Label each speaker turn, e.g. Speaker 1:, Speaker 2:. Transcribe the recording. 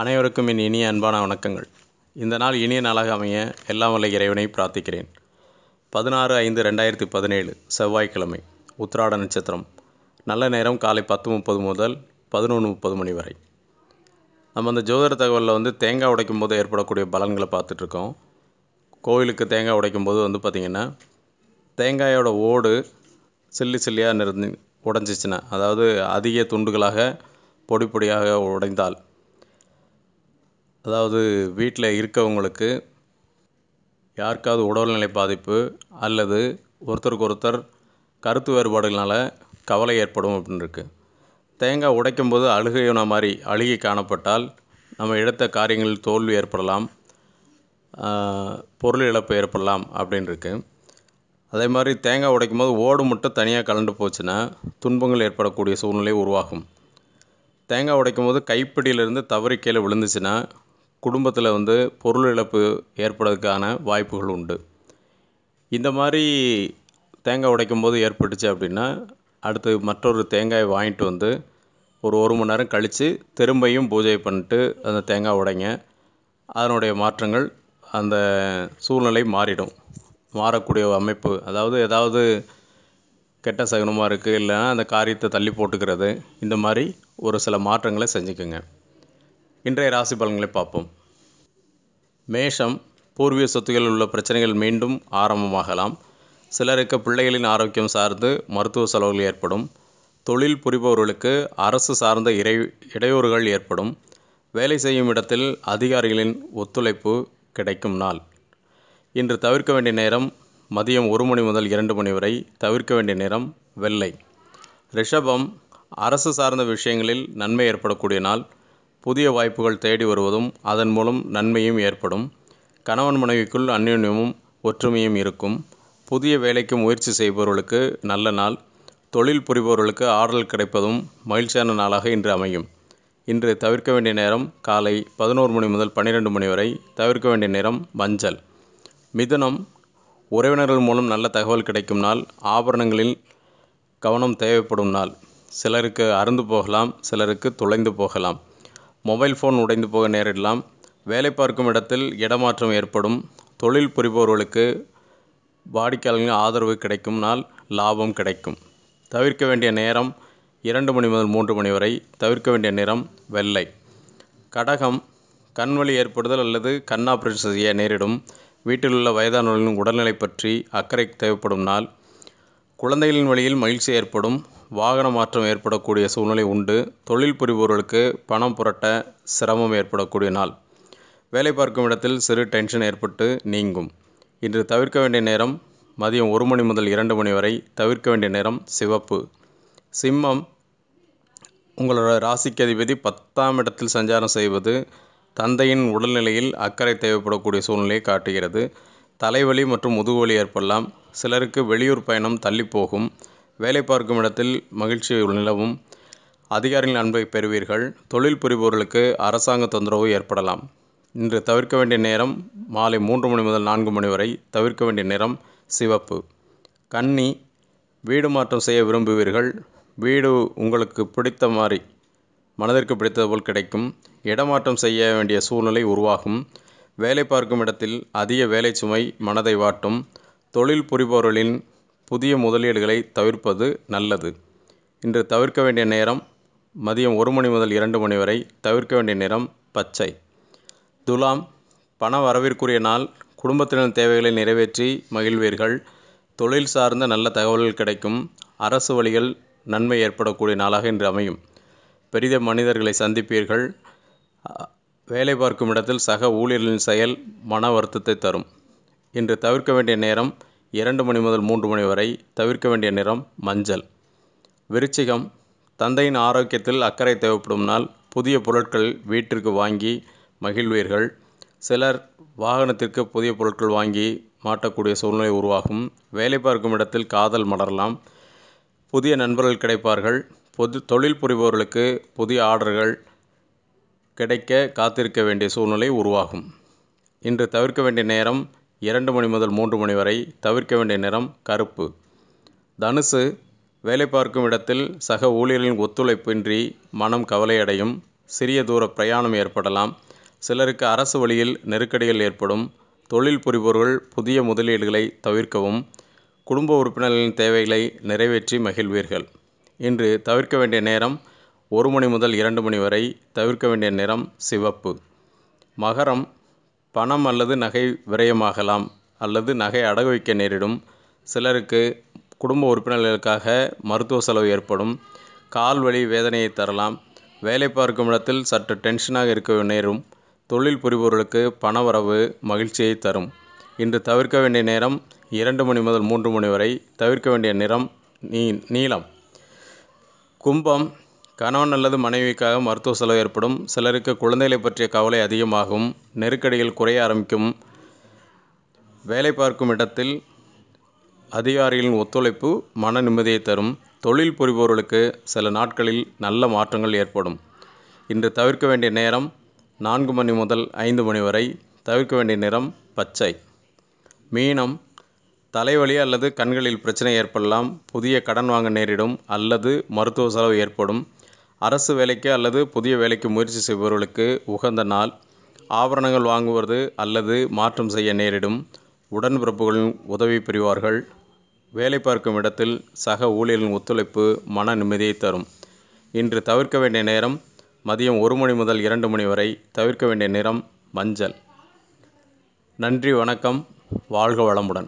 Speaker 1: அனைவருக்கும் என் இனிய அன்பான வணக்கங்கள். இந்த நாள் இனிய நாளாக அமைய எல்லாம் வல்ல இறைவனை பிரார்த்திக்கிறேன். பதினாறு ஐந்து ரெண்டாயிரத்தி பதினேழு செவ்வாய்க்கிழமை உத்திராட நட்சத்திரம். நல்ல நேரம் காலை பத்து முப்பது முதல் பதினொன்று முப்பது மணி வரை. நம்ம அந்த ஜோதிட தகவலில் வந்து தேங்காய் உடைக்கும் போது ஏற்படக்கூடிய பலன்களை பார்த்துட்ருக்கோம். கோவிலுக்கு தேங்காய் உடைக்கும் போது வந்து பார்த்திங்கன்னா தேங்காயோட ஓடு சில்லி சில்லியாக நிறந்து உடஞ்சிச்சின்னா அதாவது அதிக துண்டுகளாக பொடி பொடியாக உடைந்தால் அதாவது வீட்டில் இருக்கவங்களுக்கு யாருக்காவது உடல்நிலை பாதிப்பு அல்லது ஒருத்தருக்கு ஒருத்தர் கருத்து வேறுபாடுகளால் கவலை ஏற்படும் அப்படின்னு இருக்குது தேங்காய் உடைக்கும் போது அழுகையான மாதிரி அழுகி காணப்பட்டால் நம்ம எடுத்த காரியங்களில் தோல்வி ஏற்படலாம் பொருள் இழப்பு ஏற்படலாம் அப்படின்னு இருக்கு. அதே மாதிரி தேங்காய் உடைக்கும் போது ஓடு மட்டும் தனியாக கலண்டு போச்சுன்னா துன்பங்கள் ஏற்படக்கூடிய சூழ்நிலை உருவாகும். தேங்காய் உடைக்கும் போது கைப்பிடியிலிருந்து தவறி கீழே விழுந்துச்சுன்னா குடும்பத்தில் வந்து பொருள் இழப்பு ஏற்படுறதுக்கான வாய்ப்புகள் உண்டு. இந்த மாதிரி தேங்காய் உடைக்கும் போது ஏற்பட்டுச்சு அப்படின்னா அடுத்து மற்றொரு தேங்காயை வாங்கிட்டு வந்து ஒரு ஒரு மணி நேரம் கழித்து திரும்பியும் பூஜை பண்ணிட்டு அந்த தேங்காய் உடைங்க. அதனுடைய மாற்றங்கள் அந்த சூழ்நிலை மாறிடும். மாறக்கூடிய அமைப்பு. அதாவது ஏதாவது கெட்ட சகுனமாக இருக்குது இல்லைன்னா அந்த காரியத்தை தள்ளி போட்டுக்கிறது. இந்த மாதிரி ஒரு சில மாற்றங்களை செஞ்சுக்குங்க. இன்றைய ராசி பலன்களை பார்ப்போம். மேஷம் பூர்வீக சொத்துகளில் உள்ள பிரச்சனைகள் மீண்டும் ஆரம்பமாகலாம். சிலருக்கு பிள்ளைகளின் ஆரோக்கியம் சார்ந்து மருத்துவ செலவுகள் ஏற்படும். தொழில் புரிபவர்களுக்கு அரசு சார்ந்த இறை இடையூறுகள் ஏற்படும். வேலை செய்யும் இடத்தில் அதிகாரிகளின் ஒத்துழைப்பு கிடைக்கும் நாள். இன்று தவிர்க்க வேண்டிய நேரம் மதியம் ஒரு மணி முதல் இரண்டு மணி வரை தவிர்க்க வேண்டிய நேரம் வெள்ளை. ரிஷபம் அரசு சார்ந்த விஷயங்களில் நன்மை ஏற்படக்கூடிய நாள். புதிய வாய்ப்புகள் தேடி வருவதும் அதன் மூலம் நன்மையும் ஏற்படும். கணவன் மனைவிக்குள் அந்யோன்யமும் ஒற்றுமையும் இருக்கும். புதிய வேலைக்கு முயற்சி செய்பவர்களுக்கு நல்ல நாள். தொழில் புரிபவர்களுக்கு ஆறுதல் கிடைப்பதும் மகிழ்ச்சியான நாளாக இன்று அமையும். இன்று தவிர்க்க வேண்டிய நேரம் காலை பதினோரு மணி முதல் பன்னிரெண்டு மணி வரை தவிர்க்க வேண்டிய நேரம் மஞ்சள். மிதுனம் உறவினர்கள் மூலம் நல்ல தகவல் கிடைக்கும் நாள். ஆபரணங்களில் கவனம் தேவைப்படும் நாள். சிலருக்கு அருந்து போகலாம் சிலருக்கு தொலைந்து போகலாம். மொபைல் ஃபோன் உடைந்து போக நேரிடலாம். வேலை பார்க்கும் இடத்தில் இடமாற்றம் ஏற்படும். தொழில் புரிபவர்களுக்கு வாடிக்கையாளர்களின் ஆதரவு கிடைக்கும். நாள் லாபம் கிடைக்கும். தவிர்க்க வேண்டிய நேரம் இரண்டு மணி முதல் மூன்று மணி வரை. தவிர்க்க வேண்டிய நிறம் வெள்ளை. கடகம் கண்வலி ஏற்படுதல் அல்லது கண் ஆபரேஷன் செய்ய நேரிடும். வீட்டில் உள்ள வயதானவர்களின் உடல்நிலை பற்றி அக்கறை தேவைப்படும் நாள். குழந்தைகளின் வழியில் மகிழ்ச்சி ஏற்படும். வாகன மாற்றம் ஏற்படக்கூடிய சூழ்நிலை உண்டு. தொழில் புரிபவர்களுக்கு பணம் புரட்ட சிரமம் ஏற்படக்கூடிய நாள். வேலை பார்க்கும் இடத்தில் சிறு டென்ஷன் ஏற்பட்டு நீங்கும். இன்று தவிர்க்க வேண்டிய நேரம் மதியம் ஒரு மணி முதல் இரண்டு மணி வரை தவிர்க்க வேண்டிய நேரம் சிவப்பு. சிம்மம் உங்களோட ராசிக்கு அதிபதி பத்தாம் இடத்தில் சஞ்சாரம் செய்வது தந்தையின் உடல்நிலையில் அக்கறை தேவைப்படக்கூடிய சூழ்நிலையை காட்டுகிறது. தலைவலி மற்றும் முதுகுவலி ஏற்படலாம். சிலருக்கு வெளியூர் பயணம் தள்ளி போகும். வேலை பார்க்கும் இடத்தில் மகிழ்ச்சி நிலவும் அதிகாரிகளின் அன்பை பெறுவீர்கள். தொழில் புரிபவர்களுக்கு அரசாங்க தொந்தரவு ஏற்படலாம். இன்று தவிர்க்க வேண்டிய நேரம் மாலை மூன்று மணி முதல் நான்கு மணி வரை தவிர்க்க வேண்டிய நேரம் சிவப்பு. கன்னி வீடு மாற்றம் செய்ய விரும்புவீர்கள். வீடு உங்களுக்கு பிடித்த மாதிரி மனதிற்கு பிடித்தது போல் கிடைக்கும். இடமாற்றம் செய்ய வேண்டிய சூழ்நிலை உருவாகும். வேலை பார்க்கும் இடத்தில் அதிக வேலை சுமை மனதை வாட்டும். தொழில் புரிபவர்களின் புதிய முதலீடுகளை தவிர்ப்பது நல்லது. இன்று தவிர்க்க வேண்டிய நேரம் மதியம் ஒரு மணி முதல் இரண்டு மணி வரை தவிர்க்க வேண்டிய நேரம் பச்சை. துலாம் பண வரவிற்குரிய நாள் குடும்பத்தினர் தேவைகளை நிறைவேற்றி மகிழ்வீர்கள். தொழில் சார்ந்த நல்ல தகவல்கள் கிடைக்கும். அரசு வழிகள் நன்மை ஏற்படக்கூடிய நாளாக இன்று அமையும். பெரித மனிதர்களை சந்திப்பீர்கள். வேலை பார்க்கும் இடத்தில் சக ஊழியர்களின் செயல் மன வருத்தத்தை தரும். இன்று தவிர்க்க வேண்டிய நேரம் இரண்டு மணி முதல் மூன்று மணி வரை தவிர்க்க வேண்டிய நிறம் மஞ்சள். விருச்சிகம். தந்தையின் ஆரோக்கியத்தில் அக்கறை தேவைப்படும் நாள் புதிய பொருட்கள் வீட்டிற்கு வாங்கி மகிழ்வீர்கள். சிலர் வாகனத்திற்கு புதிய பொருட்கள் வாங்கி மாட்டக்கூடிய சூழ்நிலை உருவாகும். வேலை பார்க்கும் இடத்தில் காதல் மலரலாம். புதிய நண்பர்கள் கிடைப்பார்கள். பொது தொழில் புரிபவர்களுக்கு புதிய ஆர்டர்கள் கிடைக்க காத்திருக்க வேண்டிய சூழ்நிலை உருவாகும். இன்று தவிர்க்க வேண்டிய நேரம் இரண்டு மணி முதல் மூன்று மணி வரை தவிர்க்க வேண்டிய நிறம் கருப்பு. தனுசு வேலை பார்க்கும் இடத்தில் சக ஊழியர்களின் ஒத்துழைப்பின்றி மனம் கவலையடையும். சிறிய தூர பிரயாணம் ஏற்படலாம். சிலருக்கு அரசு வழியில் நெருக்கடிகள் ஏற்படும். தொழில் புரிபவர்கள் புதிய முதலீடுகளை தவிர்க்கவும். குடும்ப உறுப்பினர்களின் தேவைகளை நிறைவேற்றி மகிழ்வீர்கள். இன்று தவிர்க்க வேண்டிய நேரம் ஒரு மணி முதல் இரண்டு மணி வரை தவிர்க்க வேண்டிய நிறம் சிவப்பு. மகரம் பணம் அல்லது நகை விரயமாகலாம் அல்லது நகை அடகு வைக்க நேரிடும். சிலருக்கு குடும்ப உறுப்பினர்களுக்காக மருத்துவ செலவு ஏற்படும். கால் வலி வேதனையை தரலாம். வேலை பார்க்கும் இடத்தில் சற்று டென்ஷனாக இருக்க நேரும். தொழில் புரிபவர்களுக்கு பணவரவு மகிழ்ச்சியை தரும். இன்று தவிர்க்க வேண்டிய நேரம் இரண்டு மணி முதல் மூன்று மணி வரை தவிர்க்க வேண்டிய நிறம் நீ நீளம். கும்பம் கணவன் அல்லது மனைவிக்காக மருத்துவ செலவு ஏற்படும். சிலருக்கு குழந்தைகளை பற்றிய கவலை அதிகமாகும். நெருக்கடிகள் குறைய ஆரம்பிக்கும். வேலை பார்க்கும் இடத்தில் அதிகாரிகளின் ஒத்துழைப்பு மன நிம்மதியை தரும். தொழில் புரிபவர்களுக்கு சில நாட்களில் நல்ல மாற்றங்கள் ஏற்படும். இன்று தவிர்க்க வேண்டிய நேரம் நான்கு மணி முதல் ஐந்து மணி வரை தவிர்க்க வேண்டிய நிறம் பச்சை. மீனம் தலைவலி அல்லது கண்களில் பிரச்சனை ஏற்படலாம். புதிய கடன் வாங்க நேரிடும் அல்லது மருத்துவ செலவு ஏற்படும். அரசு வேலைக்கு அல்லது புதிய வேலைக்கு முயற்சி செய்பவர்களுக்கு உகந்த நாள். ஆபரணங்கள் வாங்குவது அல்லது மாற்றம் செய்ய நேரிடும். உடன்பிறப்புகளின் உதவி பெறுவார்கள் வேலை பார்க்கும் இடத்தில் சக ஊழியர்களின் ஒத்துழைப்பு மன நிம்மதியை தரும். இன்று தவிர்க்க வேண்டிய நேரம் மதியம் ஒரு மணி முதல் இரண்டு மணி வரை தவிர்க்க வேண்டிய நிறம் மஞ்சள். நன்றி வணக்கம். வாழ்க வளமுடன்.